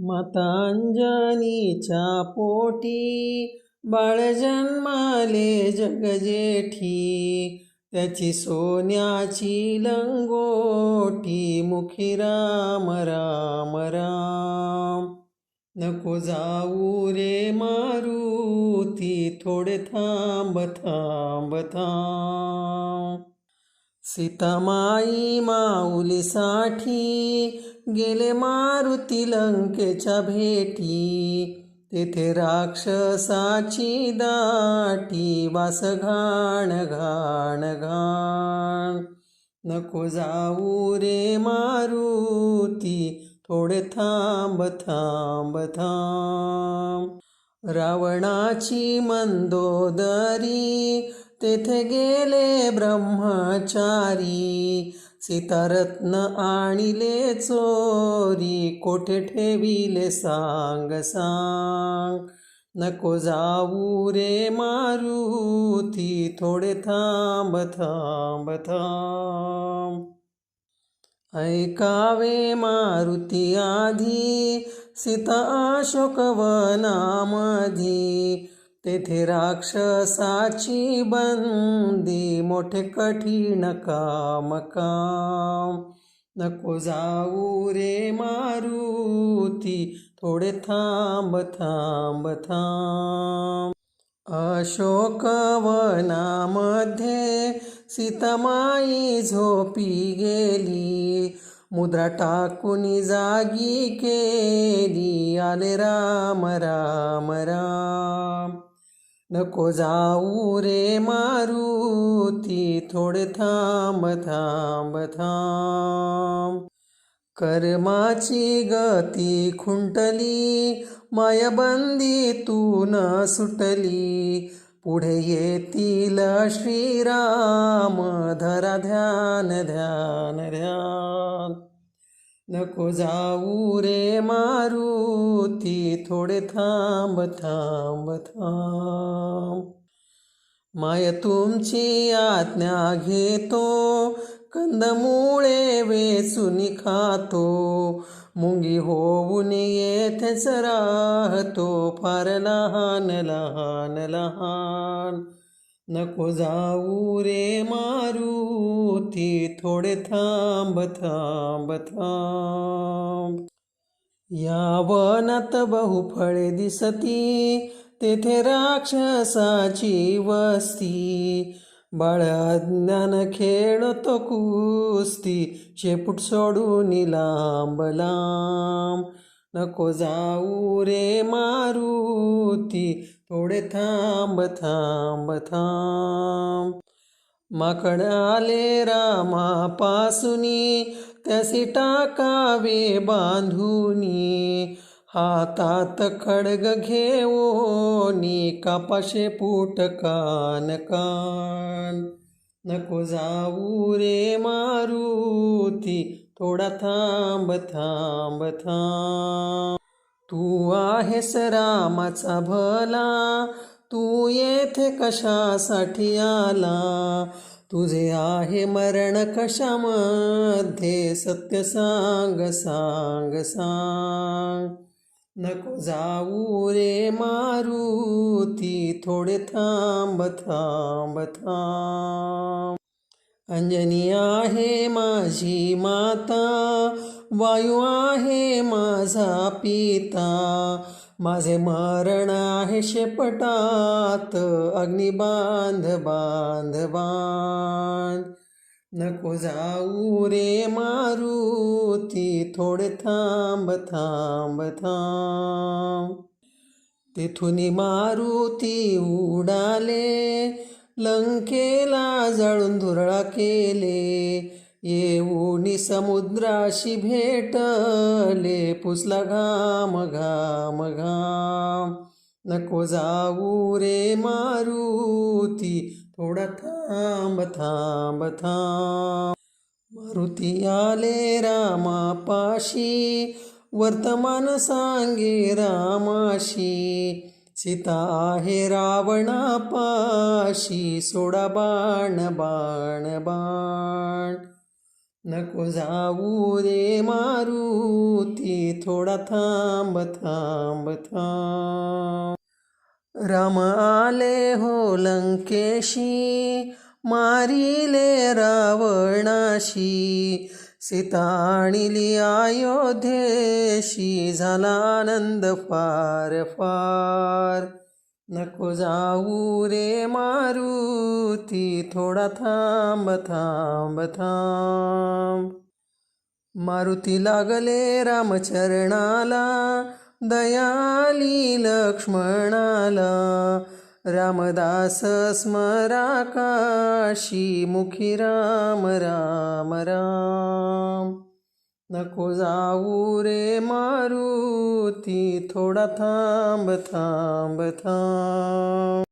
मतांजनीच्या पोटी बाळ जन्माले जगजेठी त्याची सोन्याची लंगोटी मुखी राम राम राम. नको जाऊ रे मारुती थोडे थांब थांब थांब. सीतामाई माऊलीसाठी गेले मारुती लंकेच्या भेटी. तेथे राक्षसाची दाटी वास घाण घाण घाण. नको जाऊ रे मारुती थोडे थांब थांब थांब. रावणाची मंदोदरी तेथे गेले ब्रह्मचारी. सीतारत्न आणिले चोरी कोठे ठेविले सांग सांग? नको जाऊ रे मारुती थोडे थांब थांब थांब. ऐकावे मारुती आधी सीता अशोकवनामधी तेथे राक्षसाची बंदी मोठे कठीण काम काम. नको जाऊ रे मारुती थोडे थांब थांब थांब. अशोकवनामध्ये सीतामाई झोपी गेली मुद्रा टाकून जागी केली आले राम राम राम. नको जाऊ रे मारुती थोडे थांब थांब थांब. कर्माची गती खुंटली मायबंदी तू न सुटली. पुढे येतील श्रीराम धरा ध्यान ध्यान ध्यान. नको जाऊ रे मारुती थोडे थांब थांब थांब. माय तुमची आज्ञा घेतो कंदमुळे वेचून खातो. मुंगी होऊन येथेच राहतो फार लहान लहान लहान. नको जाऊ रे मारुती थोडे थांब थांब थांब. या वनात बहुफळे दिसती तेथे राक्षसाची वस्ती. बाळ अज्ञान खेळतो कुस्ती शेपूट सोडून लांब लांब. नको जाऊ रे मारुती थोडे थांब थांब थांब. माकड आले रामापासुनी त्यासी टाकावे बांधुनी. हातात खडग घेऊनी कापाशे फूट कान कान. नको जाऊ रे मारुती थोडा थांब थांब थांब. तू आहेस रामाचा भला तू येथे कशासाठी आला? तुझे आहे मरण कशामध्ये? सत्य सांग सांग सांग. नको जाऊ रे मारुती थोडे थांब थांब थांब. अंजनी आहे माझी माता वायू आहे माझा पिता. माझे मरण आहे शेपटात. अग्नी बांध बांध बांध. नको जाऊ रे मारुती थोडे थांब थांब थांब. तेथून मारुती उडाले लंकेला जळून धुरळा केले. येऊनी समुद्राशी भेटले पुसला घाम घाम घाम. नको जाऊ रे मारुती थोडा थांब थांब थांब. मारुती आले रामापाशी वर्तमान सांगे रामाशी. सीता आहे रावणापाशी सोडा बाण बाण बाण. नको जाऊ रे मारुती थोडा थांब थांब थांब. राम आले हो लंकेशी मारिले रावणाशी सीता आणली अयोध्येशी झाला आनंद फार फार. नको जाऊ रे मारुती थोडा थांब थांब थांब. मारुती लागले रामचरणाला दयाली लक्ष्मणाला. रामदास स्मराकाशी मुखी राम राम राम. नको जाऊ रे मारुती थोडा थांब थांब थांब.